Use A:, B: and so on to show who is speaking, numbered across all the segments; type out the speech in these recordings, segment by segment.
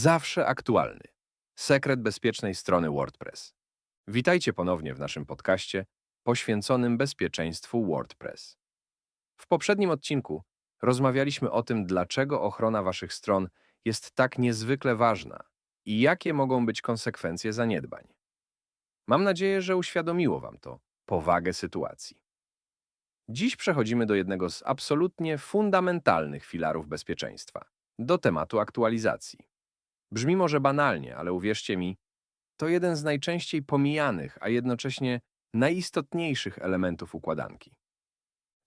A: Zawsze aktualny. Sekret bezpiecznej strony WordPress. Witajcie ponownie w naszym podcaście poświęconym bezpieczeństwu WordPress. W poprzednim odcinku rozmawialiśmy o tym, dlaczego ochrona waszych stron jest tak niezwykle ważna i jakie mogą być konsekwencje zaniedbań. Mam nadzieję, że uświadomiło wam to powagę sytuacji. Dziś przechodzimy do jednego z absolutnie fundamentalnych filarów bezpieczeństwa do tematu aktualizacji. Brzmi może banalnie, ale uwierzcie mi, to jeden z najczęściej pomijanych, a jednocześnie najistotniejszych elementów układanki.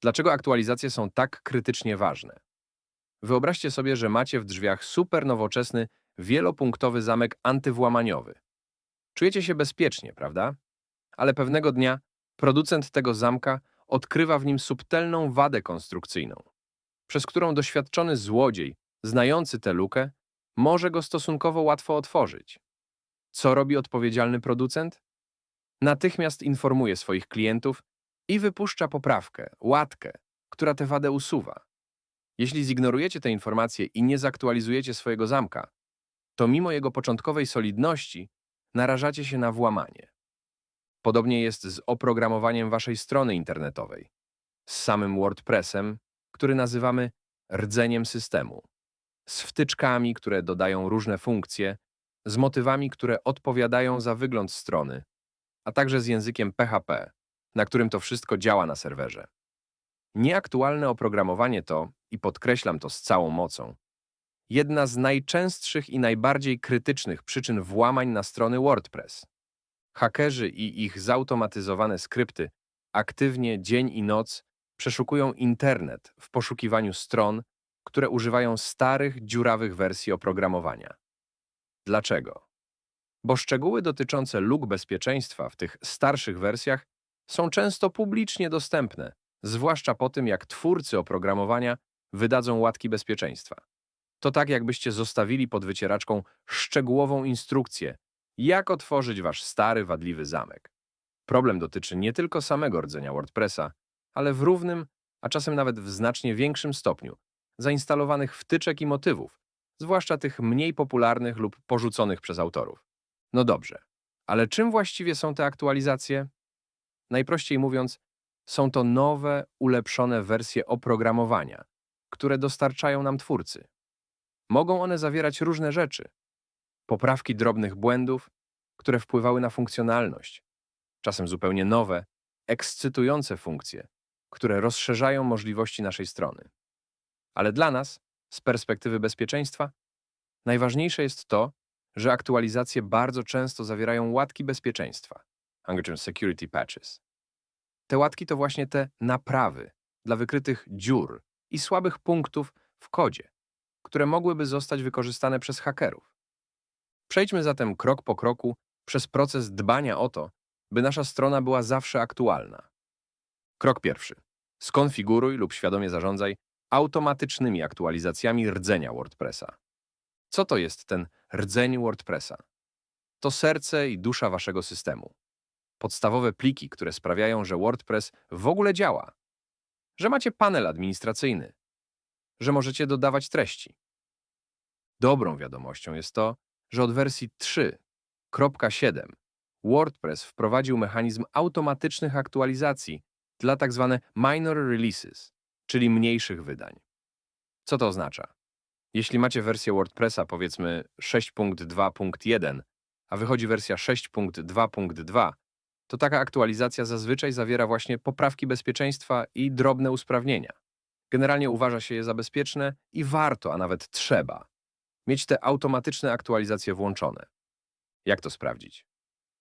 A: Dlaczego aktualizacje są tak krytycznie ważne? Wyobraźcie sobie, że macie w drzwiach super nowoczesny, wielopunktowy zamek antywłamaniowy. Czujecie się bezpiecznie, prawda? Ale pewnego dnia producent tego zamka odkrywa w nim subtelną wadę konstrukcyjną, przez którą doświadczony złodziej, znający tę lukę, może go stosunkowo łatwo otworzyć. Co robi odpowiedzialny producent? Natychmiast informuje swoich klientów i wypuszcza poprawkę, łatkę, która tę wadę usuwa. Jeśli zignorujecie te informacje i nie zaktualizujecie swojego zamka, to mimo jego początkowej solidności narażacie się na włamanie. Podobnie jest z oprogramowaniem waszej strony internetowej, z samym WordPressem, który nazywamy rdzeniem systemu, z wtyczkami, które dodają różne funkcje, z motywami, które odpowiadają za wygląd strony, a także z językiem PHP, na którym to wszystko działa na serwerze. Nieaktualne oprogramowanie to, i podkreślam to z całą mocą, jedna z najczęstszych i najbardziej krytycznych przyczyn włamań na strony WordPress. Hakerzy i ich zautomatyzowane skrypty aktywnie dzień i noc przeszukują internet w poszukiwaniu stron, które używają starych, dziurawych wersji oprogramowania. Dlaczego? Bo szczegóły dotyczące luk bezpieczeństwa w tych starszych wersjach są często publicznie dostępne, zwłaszcza po tym, jak twórcy oprogramowania wydadzą łatki bezpieczeństwa. To tak, jakbyście zostawili pod wycieraczką szczegółową instrukcję, jak otworzyć wasz stary, wadliwy zamek. Problem dotyczy nie tylko samego rdzenia WordPressa, ale w równym, a czasem nawet w znacznie większym stopniu zainstalowanych wtyczek i motywów, zwłaszcza tych mniej popularnych lub porzuconych przez autorów. No dobrze, ale czym właściwie są te aktualizacje? Najprościej mówiąc, są to nowe, ulepszone wersje oprogramowania, które dostarczają nam twórcy. Mogą one zawierać różne rzeczy, poprawki drobnych błędów, które wpływały na funkcjonalność, czasem zupełnie nowe, ekscytujące funkcje, które rozszerzają możliwości naszej strony. Ale dla nas, z perspektywy bezpieczeństwa, najważniejsze jest to, że aktualizacje bardzo często zawierają łatki bezpieczeństwa, angielskim security patches. Te łatki to właśnie te naprawy dla wykrytych dziur i słabych punktów w kodzie, które mogłyby zostać wykorzystane przez hakerów. Przejdźmy zatem krok po kroku przez proces dbania o to, by nasza strona była zawsze aktualna. Krok pierwszy. Skonfiguruj lub świadomie zarządzaj automatycznymi aktualizacjami rdzenia WordPressa. Co to jest ten rdzeń WordPressa? To serce i dusza waszego systemu. Podstawowe pliki, które sprawiają, że WordPress w ogóle działa. Że macie panel administracyjny. Że możecie dodawać treści. Dobrą wiadomością jest to, że od wersji 3.7 WordPress wprowadził mechanizm automatycznych aktualizacji dla tzw. minor releases, czyli mniejszych wydań. Co to oznacza? Jeśli macie wersję WordPressa powiedzmy 6.2.1, a wychodzi wersja 6.2.2, to taka aktualizacja zazwyczaj zawiera właśnie poprawki bezpieczeństwa i drobne usprawnienia. Generalnie uważa się je za bezpieczne i warto, a nawet trzeba, mieć te automatyczne aktualizacje włączone. Jak to sprawdzić?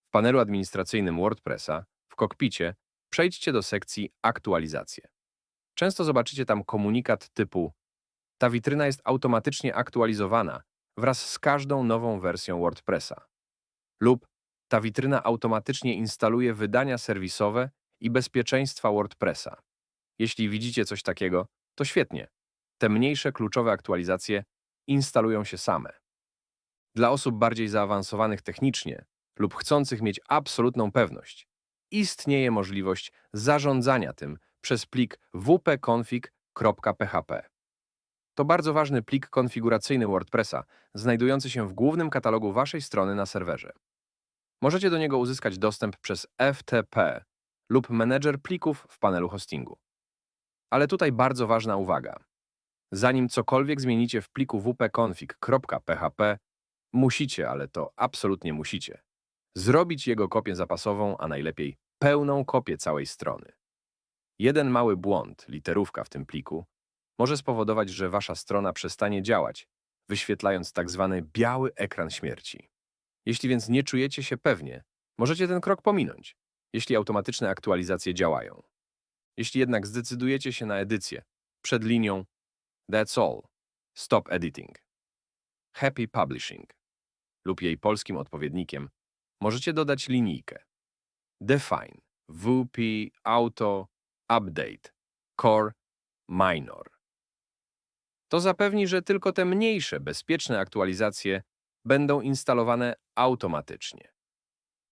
A: W panelu administracyjnym WordPressa, w kokpicie, przejdźcie do sekcji Aktualizacje. Często zobaczycie tam komunikat typu ta witryna jest automatycznie aktualizowana wraz z każdą nową wersją WordPressa. Lub ta witryna automatycznie instaluje wydania serwisowe i bezpieczeństwa WordPressa. Jeśli widzicie coś takiego, to świetnie. Te mniejsze kluczowe aktualizacje instalują się same. Dla osób bardziej zaawansowanych technicznie lub chcących mieć absolutną pewność, istnieje możliwość zarządzania tym przez plik wp-config.php. To bardzo ważny plik konfiguracyjny WordPressa, znajdujący się w głównym katalogu waszej strony na serwerze. Możecie do niego uzyskać dostęp przez FTP lub menedżer plików w panelu hostingu. Ale tutaj bardzo ważna uwaga. Zanim cokolwiek zmienicie w pliku wp-config.php, musicie, ale to absolutnie musicie, zrobić jego kopię zapasową, a najlepiej pełną kopię całej strony. Jeden mały błąd, literówka w tym pliku, może spowodować, że wasza strona przestanie działać, wyświetlając tak zwany biały ekran śmierci. Jeśli więc nie czujecie się pewnie, możecie ten krok pominąć, jeśli automatyczne aktualizacje działają. Jeśli jednak zdecydujecie się na edycję przed linią That's all, stop editing. Happy Publishing lub jej polskim odpowiednikiem możecie dodać linijkę Define, WP, Auto, Update, Core, Minor. To zapewni, że tylko te mniejsze, bezpieczne aktualizacje będą instalowane automatycznie.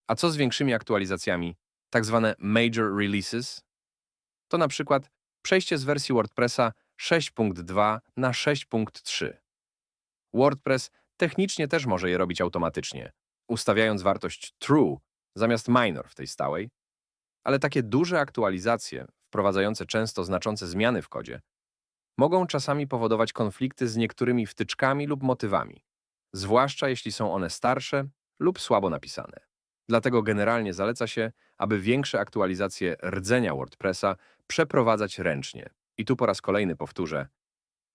A: A co z większymi aktualizacjami, tak zwane major releases? To na przykład przejście z wersji WordPressa 6.2 na 6.3. WordPress technicznie też może je robić automatycznie, ustawiając wartość true zamiast minor w tej stałej, ale takie duże aktualizacje, wprowadzające często znaczące zmiany w kodzie, mogą czasami powodować konflikty z niektórymi wtyczkami lub motywami, zwłaszcza jeśli są one starsze lub słabo napisane. Dlatego generalnie zaleca się, aby większe aktualizacje rdzenia WordPressa przeprowadzać ręcznie. I tu po raz kolejny powtórzę,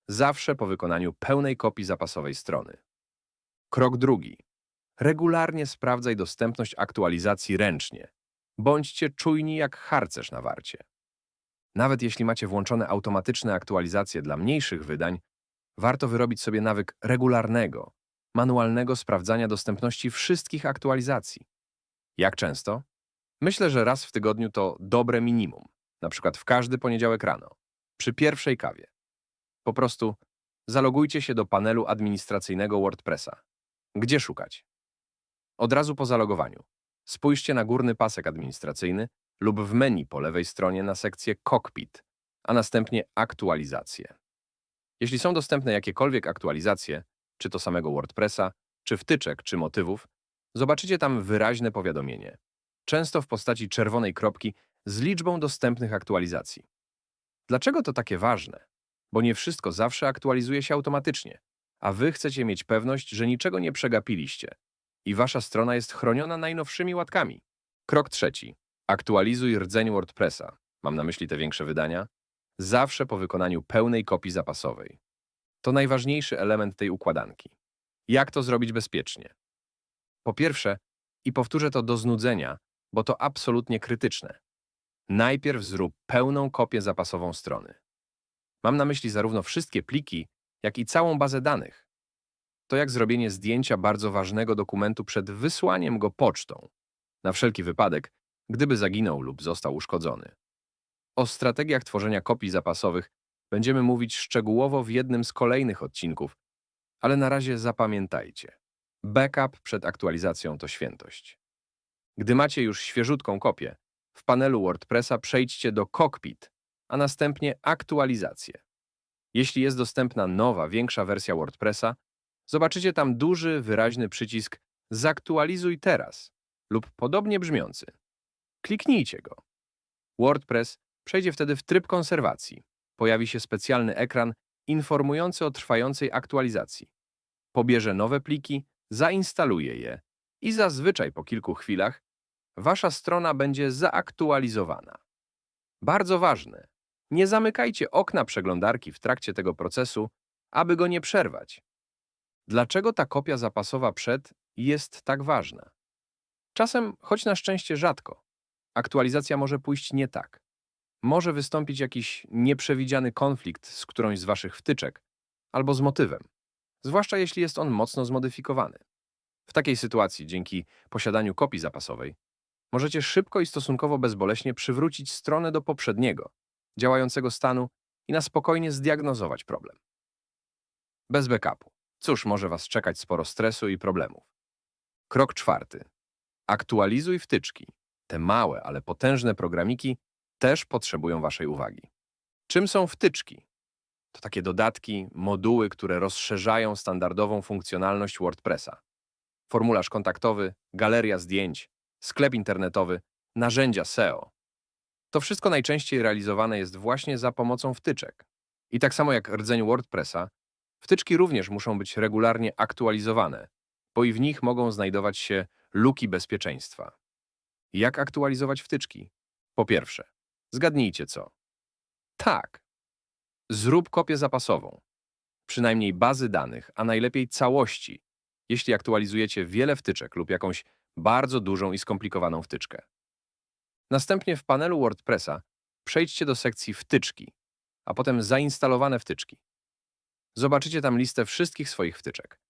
A: zawsze po wykonaniu pełnej kopii zapasowej strony. Krok drugi. Regularnie sprawdzaj dostępność aktualizacji ręcznie. Bądźcie czujni jak harcerz na warcie. Nawet jeśli macie włączone automatyczne aktualizacje dla mniejszych wydań, warto wyrobić sobie nawyk regularnego, manualnego sprawdzania dostępności wszystkich aktualizacji. Jak często? Myślę, że raz w tygodniu to dobre minimum, na przykład w każdy poniedziałek rano, przy pierwszej kawie. Po prostu zalogujcie się do panelu administracyjnego WordPressa. Gdzie szukać? Od razu po zalogowaniu. Spójrzcie na górny pasek administracyjny lub w menu po lewej stronie na sekcję Cockpit, a następnie Aktualizacje. Jeśli są dostępne jakiekolwiek aktualizacje, czy to samego WordPressa, czy wtyczek, czy motywów, zobaczycie tam wyraźne powiadomienie, często w postaci czerwonej kropki z liczbą dostępnych aktualizacji. Dlaczego to takie ważne? Bo nie wszystko zawsze aktualizuje się automatycznie, a wy chcecie mieć pewność, że niczego nie przegapiliście i wasza strona jest chroniona najnowszymi łatkami. Krok trzeci. Aktualizuj rdzeń WordPressa, mam na myśli te większe wydania, zawsze po wykonaniu pełnej kopii zapasowej. To najważniejszy element tej układanki. Jak to zrobić bezpiecznie? Po pierwsze, i powtórzę to do znudzenia, bo to absolutnie krytyczne. Najpierw zrób pełną kopię zapasową strony. Mam na myśli zarówno wszystkie pliki, jak i całą bazę danych. To jak zrobienie zdjęcia bardzo ważnego dokumentu przed wysłaniem go pocztą, na wszelki wypadek, gdyby zaginął lub został uszkodzony. O strategiach tworzenia kopii zapasowych będziemy mówić szczegółowo w jednym z kolejnych odcinków, ale na razie zapamiętajcie. Backup przed aktualizacją to świętość. Gdy macie już świeżutką kopię, w panelu WordPressa przejdźcie do Cockpit, a następnie Aktualizacje. Jeśli jest dostępna nowa, większa wersja WordPressa, zobaczycie tam duży, wyraźny przycisk Zaktualizuj teraz lub podobnie brzmiący. Kliknijcie go. WordPress przejdzie wtedy w tryb konserwacji. Pojawi się specjalny ekran informujący o trwającej aktualizacji. Pobierze nowe pliki, zainstaluje je i zazwyczaj po kilku chwilach wasza strona będzie zaaktualizowana. Bardzo ważne, nie zamykajcie okna przeglądarki w trakcie tego procesu, aby go nie przerwać. Dlaczego ta kopia zapasowa przed jest tak ważna? Czasem, choć na szczęście rzadko, aktualizacja może pójść nie tak. Może wystąpić jakiś nieprzewidziany konflikt z którąś z waszych wtyczek albo z motywem, zwłaszcza jeśli jest on mocno zmodyfikowany. W takiej sytuacji, dzięki posiadaniu kopii zapasowej, możecie szybko i stosunkowo bezboleśnie przywrócić stronę do poprzedniego, działającego stanu i na spokojnie zdiagnozować problem. Bez backupu. Cóż, może Was czekać sporo stresu i problemów. Krok czwarty. Aktualizuj wtyczki. Te małe, ale potężne programiki też potrzebują Waszej uwagi. Czym są wtyczki? To takie dodatki, moduły, które rozszerzają standardową funkcjonalność WordPressa. Formularz kontaktowy, galeria zdjęć, sklep internetowy, narzędzia SEO. To wszystko najczęściej realizowane jest właśnie za pomocą wtyczek. I tak samo jak rdzeń WordPressa, wtyczki również muszą być regularnie aktualizowane, bo i w nich mogą znajdować się luki bezpieczeństwa. Jak aktualizować wtyczki? Po pierwsze, zgadnijcie co. Tak. Zrób kopię zapasową. Przynajmniej bazy danych, a najlepiej całości, jeśli aktualizujecie wiele wtyczek lub jakąś bardzo dużą i skomplikowaną wtyczkę. Następnie w panelu WordPressa przejdźcie do sekcji Wtyczki, a potem Zainstalowane wtyczki. Zobaczycie tam listę wszystkich swoich wtyczek.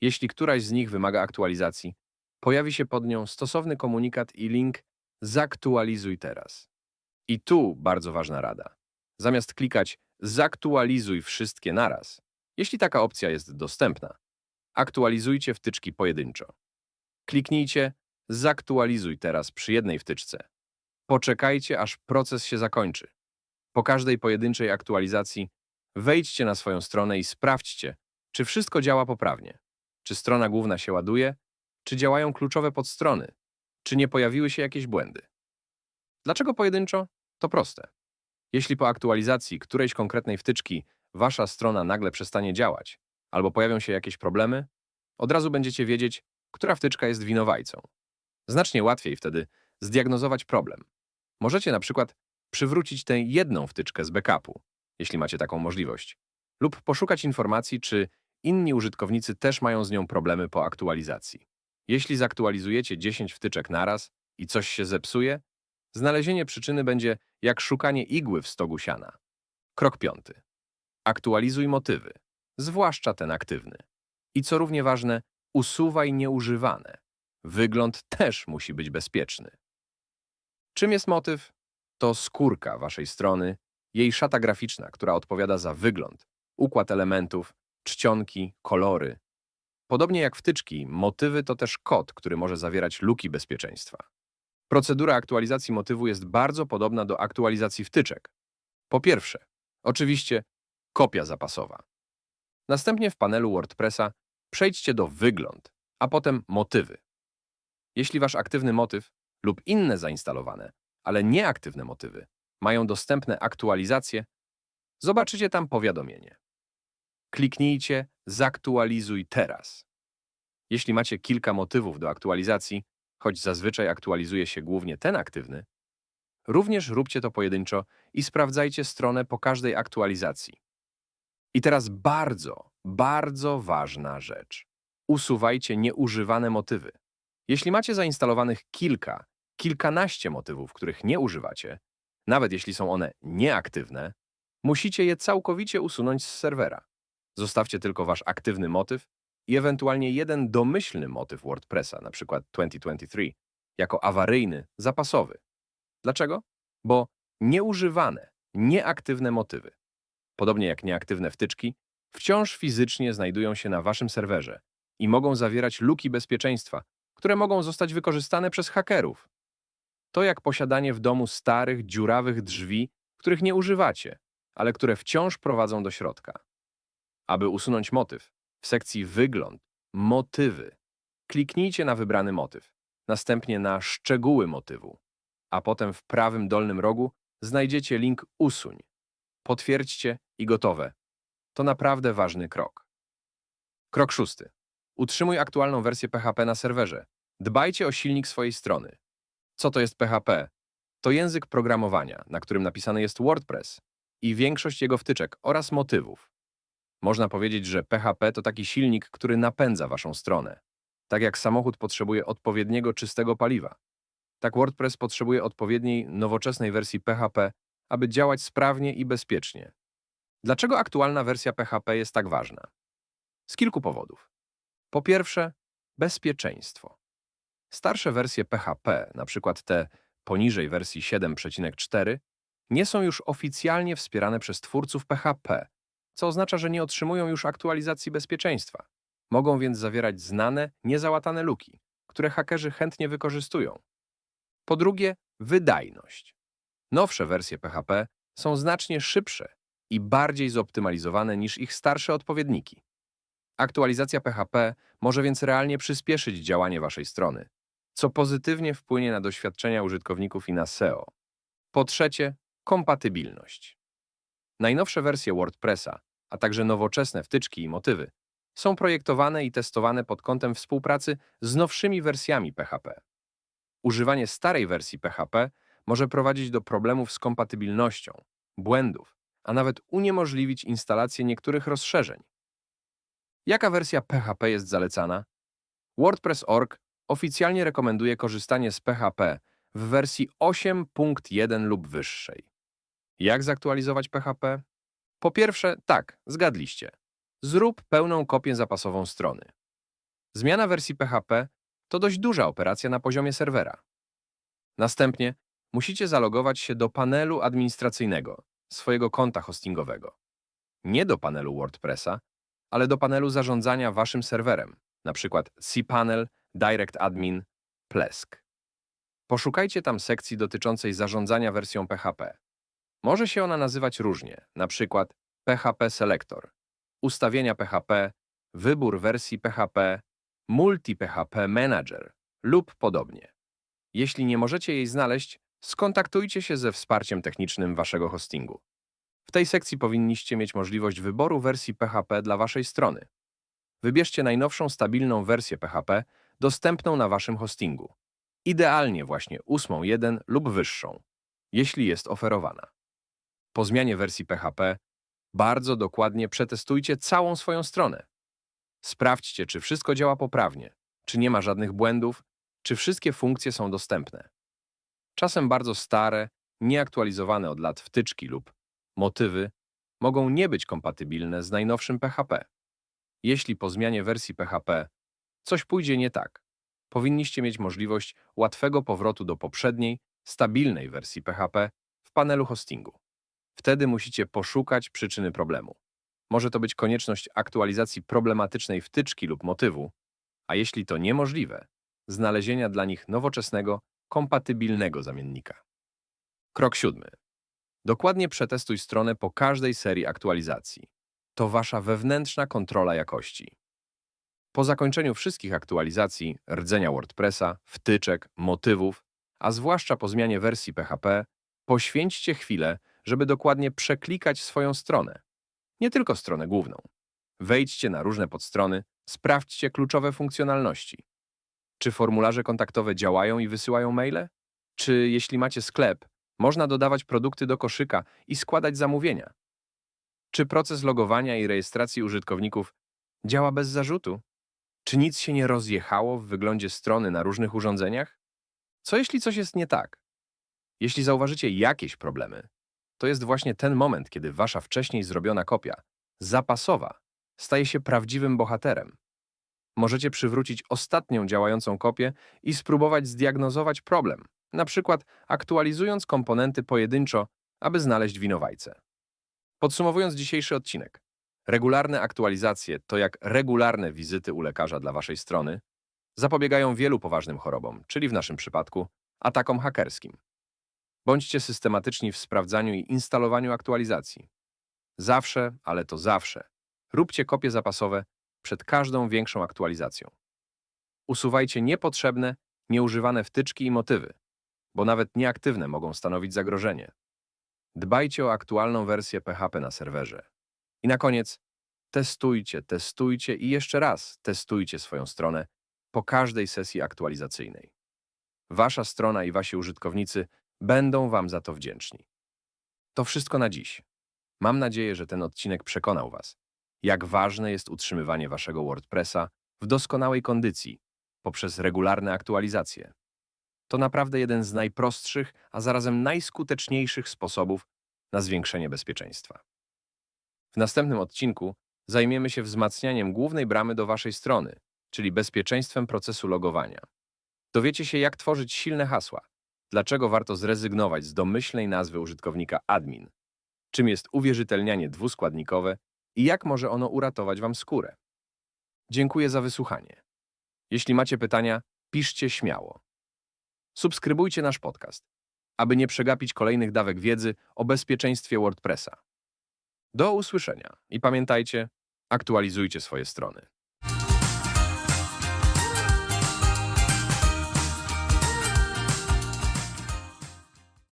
A: Jeśli któraś z nich wymaga aktualizacji, pojawi się pod nią stosowny komunikat i link Zaktualizuj teraz. I tu bardzo ważna rada. Zamiast klikać Zaktualizuj wszystkie naraz, jeśli taka opcja jest dostępna, aktualizujcie wtyczki pojedynczo. Kliknijcie Zaktualizuj teraz przy jednej wtyczce. Poczekajcie, aż proces się zakończy. Po każdej pojedynczej aktualizacji wejdźcie na swoją stronę i sprawdźcie, czy wszystko działa poprawnie. Czy strona główna się ładuje, czy działają kluczowe podstrony, czy nie pojawiły się jakieś błędy. Dlaczego pojedynczo? To proste. Jeśli po aktualizacji którejś konkretnej wtyczki wasza strona nagle przestanie działać albo pojawią się jakieś problemy, od razu będziecie wiedzieć, która wtyczka jest winowajcą. Znacznie łatwiej wtedy zdiagnozować problem. Możecie na przykład przywrócić tę jedną wtyczkę z backupu, jeśli macie taką możliwość, lub poszukać informacji, czy inni użytkownicy też mają z nią problemy po aktualizacji. Jeśli zaktualizujecie 10 wtyczek naraz i coś się zepsuje, znalezienie przyczyny będzie jak szukanie igły w stogu siana. Krok piąty. Aktualizuj motywy, zwłaszcza ten aktywny. I co równie ważne, usuwaj nieużywane. Wygląd też musi być bezpieczny. Czym jest motyw? To skórka waszej strony, jej szata graficzna, która odpowiada za wygląd, układ elementów, czcionki, kolory. Podobnie jak wtyczki, motywy to też kod, który może zawierać luki bezpieczeństwa. Procedura aktualizacji motywu jest bardzo podobna do aktualizacji wtyczek. Po pierwsze, oczywiście kopia zapasowa. Następnie w panelu WordPressa przejdźcie do Wygląd, a potem Motywy. Jeśli wasz aktywny motyw lub inne zainstalowane, ale nieaktywne motywy mają dostępne aktualizacje, zobaczycie tam powiadomienie. Kliknijcie Zaktualizuj teraz. Jeśli macie kilka motywów do aktualizacji, choć zazwyczaj aktualizuje się głównie ten aktywny, również róbcie to pojedynczo i sprawdzajcie stronę po każdej aktualizacji. I teraz bardzo, bardzo ważna rzecz. Usuwajcie nieużywane motywy. Jeśli macie zainstalowanych kilka, kilkanaście motywów, których nie używacie, nawet jeśli są one nieaktywne, musicie je całkowicie usunąć z serwera. Zostawcie tylko wasz aktywny motyw i ewentualnie jeden domyślny motyw WordPressa, przykład 2023, jako awaryjny, zapasowy. Dlaczego? Bo nieużywane, nieaktywne motywy, podobnie jak nieaktywne wtyczki, wciąż fizycznie znajdują się na waszym serwerze i mogą zawierać luki bezpieczeństwa, które mogą zostać wykorzystane przez hakerów. To jak posiadanie w domu starych, dziurawych drzwi, których nie używacie, ale które wciąż prowadzą do środka. Aby usunąć motyw, w sekcji Wygląd, Motywy, kliknijcie na wybrany motyw, następnie na Szczegóły motywu, a potem w prawym dolnym rogu znajdziecie link Usuń. Potwierdźcie i gotowe. To naprawdę ważny krok. Krok szósty. Utrzymuj aktualną wersję PHP na serwerze. Dbajcie o silnik swojej strony. Co to jest PHP? To język programowania, na którym napisany jest WordPress i większość jego wtyczek oraz motywów. Można powiedzieć, że PHP to taki silnik, który napędza waszą stronę. Tak jak samochód potrzebuje odpowiedniego czystego paliwa. Tak WordPress potrzebuje odpowiedniej, nowoczesnej wersji PHP, aby działać sprawnie i bezpiecznie. Dlaczego aktualna wersja PHP jest tak ważna? Z kilku powodów. Po pierwsze, bezpieczeństwo. Starsze wersje PHP, przykład te poniżej wersji 7.4, nie są już oficjalnie wspierane przez twórców PHP, co oznacza, że nie otrzymują już aktualizacji bezpieczeństwa. Mogą więc zawierać znane, niezałatane luki, które hakerzy chętnie wykorzystują. Po drugie, wydajność. Nowsze wersje PHP są znacznie szybsze i bardziej zoptymalizowane niż ich starsze odpowiedniki. Aktualizacja PHP może więc realnie przyspieszyć działanie waszej strony, co pozytywnie wpłynie na doświadczenia użytkowników i na SEO. Po trzecie, kompatybilność. Najnowsze wersje WordPressa, a także nowoczesne wtyczki i motywy są projektowane i testowane pod kątem współpracy z nowszymi wersjami PHP. Używanie starej wersji PHP może prowadzić do problemów z kompatybilnością, błędów, a nawet uniemożliwić instalację niektórych rozszerzeń. Jaka wersja PHP jest zalecana? WordPress.org oficjalnie rekomenduje korzystanie z PHP w wersji 8.1 lub wyższej. Jak zaktualizować PHP? Po pierwsze, tak, zgadliście. Zrób pełną kopię zapasową strony. Zmiana wersji PHP to dość duża operacja na poziomie serwera. Następnie musicie zalogować się do panelu administracyjnego swojego konta hostingowego. Nie do panelu WordPressa, ale do panelu zarządzania waszym serwerem, np. cPanel, Direct Admin, Plesk. Poszukajcie tam sekcji dotyczącej zarządzania wersją PHP. Może się ona nazywać różnie, np. PHP Selector, ustawienia PHP, wybór wersji PHP, Multi-PHP Manager lub podobnie. Jeśli nie możecie jej znaleźć, skontaktujcie się ze wsparciem technicznym waszego hostingu. W tej sekcji powinniście mieć możliwość wyboru wersji PHP dla waszej strony. Wybierzcie najnowszą stabilną wersję PHP dostępną na waszym hostingu. Idealnie właśnie 8.1 lub wyższą, jeśli jest oferowana. Po zmianie wersji PHP bardzo dokładnie przetestujcie całą swoją stronę. Sprawdźcie, czy wszystko działa poprawnie, czy nie ma żadnych błędów, czy wszystkie funkcje są dostępne. Czasem bardzo stare, nieaktualizowane od lat wtyczki lub motywy mogą nie być kompatybilne z najnowszym PHP. Jeśli po zmianie wersji PHP coś pójdzie nie tak, powinniście mieć możliwość łatwego powrotu do poprzedniej, stabilnej wersji PHP w panelu hostingu. Wtedy musicie poszukać przyczyny problemu. Może to być konieczność aktualizacji problematycznej wtyczki lub motywu, a jeśli to niemożliwe, znalezienia dla nich nowoczesnego, kompatybilnego zamiennika. Krok siódmy. Dokładnie przetestuj stronę po każdej serii aktualizacji. To wasza wewnętrzna kontrola jakości. Po zakończeniu wszystkich aktualizacji, rdzenia WordPressa, wtyczek, motywów, a zwłaszcza po zmianie wersji PHP, poświęćcie chwilę, żeby dokładnie przeklikać swoją stronę. Nie tylko stronę główną. Wejdźcie na różne podstrony, sprawdźcie kluczowe funkcjonalności. Czy formularze kontaktowe działają i wysyłają maile? Czy jeśli macie sklep, można dodawać produkty do koszyka i składać zamówienia? Czy proces logowania i rejestracji użytkowników działa bez zarzutu? Czy nic się nie rozjechało w wyglądzie strony na różnych urządzeniach? Co jeśli coś jest nie tak? Jeśli zauważycie jakieś problemy, to jest właśnie ten moment, kiedy wasza wcześniej zrobiona kopia, zapasowa, staje się prawdziwym bohaterem. Możecie przywrócić ostatnią działającą kopię i spróbować zdiagnozować problem, na przykład aktualizując komponenty pojedynczo, aby znaleźć winowajcę. Podsumowując dzisiejszy odcinek, regularne aktualizacje to jak regularne wizyty u lekarza dla waszej strony, zapobiegają wielu poważnym chorobom, czyli w naszym przypadku atakom hakerskim. Bądźcie systematyczni w sprawdzaniu i instalowaniu aktualizacji. Zawsze, ale to zawsze, róbcie kopie zapasowe przed każdą większą aktualizacją. Usuwajcie niepotrzebne, nieużywane wtyczki i motywy, bo nawet nieaktywne mogą stanowić zagrożenie. Dbajcie o aktualną wersję PHP na serwerze. I na koniec, testujcie, testujcie i jeszcze raz testujcie swoją stronę po każdej sesji aktualizacyjnej. Wasza strona i wasi użytkownicy będą Wam za to wdzięczni. To wszystko na dziś. Mam nadzieję, że ten odcinek przekonał Was, jak ważne jest utrzymywanie Waszego WordPressa w doskonałej kondycji poprzez regularne aktualizacje. To naprawdę jeden z najprostszych, a zarazem najskuteczniejszych sposobów na zwiększenie bezpieczeństwa. W następnym odcinku zajmiemy się wzmacnianiem głównej bramy do Waszej strony, czyli bezpieczeństwem procesu logowania. Dowiecie się, jak tworzyć silne hasła, dlaczego warto zrezygnować z domyślnej nazwy użytkownika admin, czym jest uwierzytelnianie dwuskładnikowe i jak może ono uratować Wam skórę. Dziękuję za wysłuchanie. Jeśli macie pytania, piszcie śmiało. Subskrybujcie nasz podcast, aby nie przegapić kolejnych dawek wiedzy o bezpieczeństwie WordPressa. Do usłyszenia i pamiętajcie, aktualizujcie swoje strony.